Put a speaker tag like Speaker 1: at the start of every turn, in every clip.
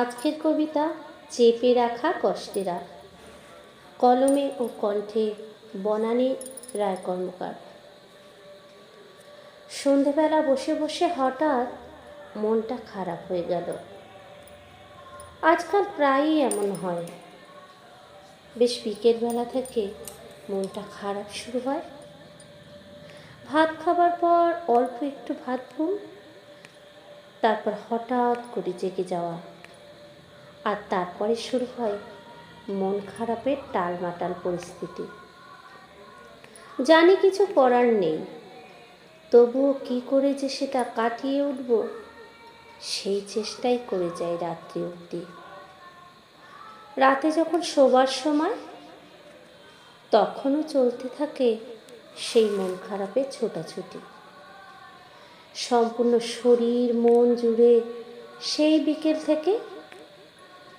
Speaker 1: আজকের কবিতা চেপে রাখা কষ্টেরা। কলমে ও কণ্ঠে বনানী রায় কর্মকার। সন্ধেবেলা বসে বসে হঠাৎ মনটা খারাপ হয়ে গেল। আজকাল প্রায়ই এমন হয়। বেশ বিকেলবেলা থেকে মনটা খারাপ শুরু হয়। ভাত খাবার পর অল্প একটু ভাত ঘুম, তারপর হঠাৎ করে জেগে যাওয়া। আর তারপরে শুরু হয় মন খারাপের টালমাটাল পরিস্থিতি। জানি কিছু করার নেই। তবুও কি করে যে সেটা কাটিয়ে উঠব, সেই চেষ্টাই করে যাই রাত্রি অবধি। রাতে যখন শোবার সময়, তখনও চলতে থাকে সেই মন খারাপের ছোটাছুটি। সম্পূর্ণ শরীর, মন জুড়ে সেই বিকেল থেকে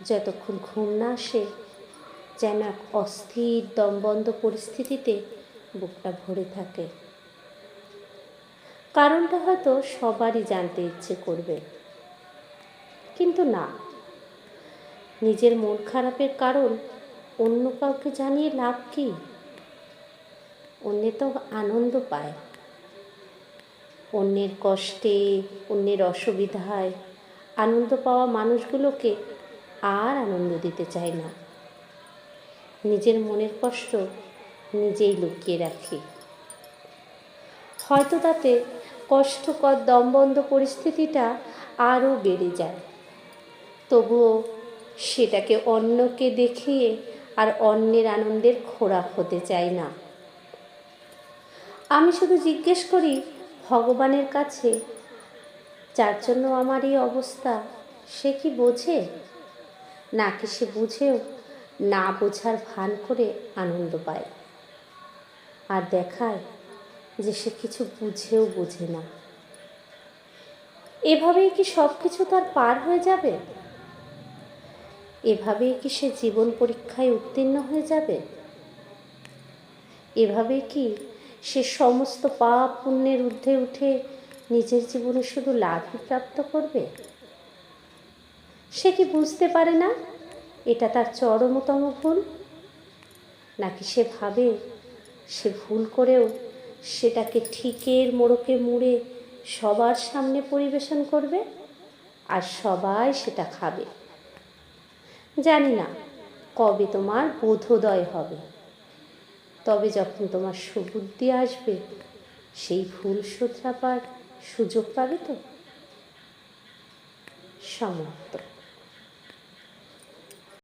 Speaker 1: যতক্ষণ ঘুম না আসে, যেন এক অস্থির, দমবন্ধ পরিস্থিতিতে বুকটা ভরে থাকে। কারণটা হয়তো সবারই জানতে ইচ্ছে করবে। কিন্তু না। নিজের মন খারাপের কারণ অন্য কাউকে জানিয়ে লাভ কি? অন্যে তো আনন্দ পায়। অন্যের কষ্টে, অন্যের অসুবিধায় আনন্দ পাওয়া মানুষগুলোকে আর আনন্দ দিতে চায় না। নিজের মনের কষ্ট নিজেই লুকিয়ে রাখি। হয়তো তাতে কষ্টকর দমবন্ধ পরিস্থিতিটা আরও বেড়ে যায়। তবুও সেটাকে অন্যকে দেখিয়ে আর অন্যের আনন্দের খোরাক হতে চাই না। আমি শুধু জিজ্ঞেস করি, ভগবানের কাছে, যার জন্য আমার এই অবস্থা, সে কি বোঝে? নাকি সে বুঝেও? না বোঝার ভান করে আনন্দ পায়। আর দেখায় যে সে কিছু বুঝেও বোঝে না। এভাবেই কি সব কিছু তার পার হয়ে যাবে? এভাবেই কি সে জীবন পরীক্ষায় উত্তীর্ণ হয়ে যাবে? এভাবে কি সে সমস্ত পাপ পুণ্যের ঊর্ধ্বে উঠে নিজের জীবনে শুধু লাভই প্রাপ্ত করবে? সে কি বুঝতে পারে না? এটা তার চরমতম ভুল। নাকি সে ভাবে সে ভুল করেও সেটাকে ঠিকের মোড়কে মুড়ে সবার সামনে পরিবেশন করবে আর সবাই সেটা খাবে? জানি না কবে তোমার বোধোদয় হবে। তবে যখন তোমার সুবুদ্ধি আসবে, সেই ভুল শুধরাবার সুযোগ পাবে তো? সমাপ্ত।